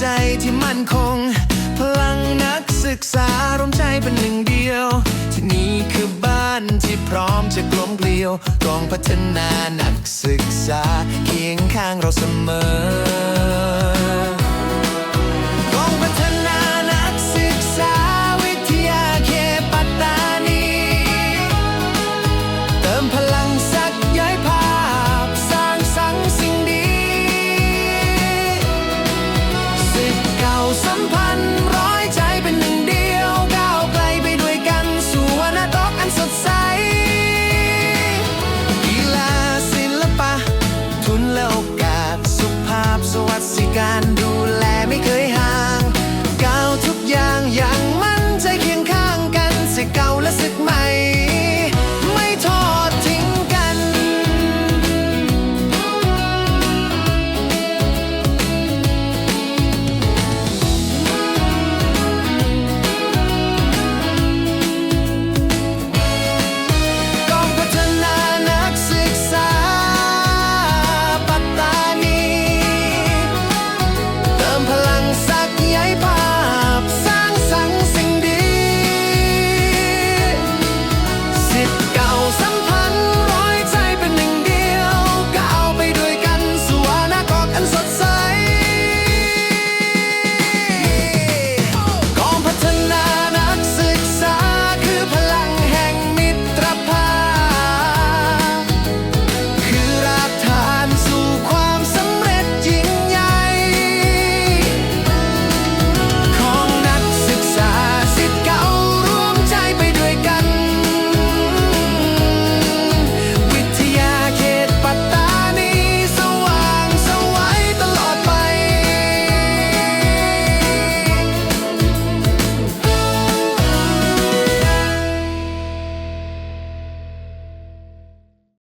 ใจที่มั่นคง พลังนักศึกษารวมใจเป็นหนึ่งเดียว ที่นี่คือบ้านที่พร้อมจะกลมเกลียวกองพัฒนานักศึกษาเคียงข้างเราเสมอาศิลปะ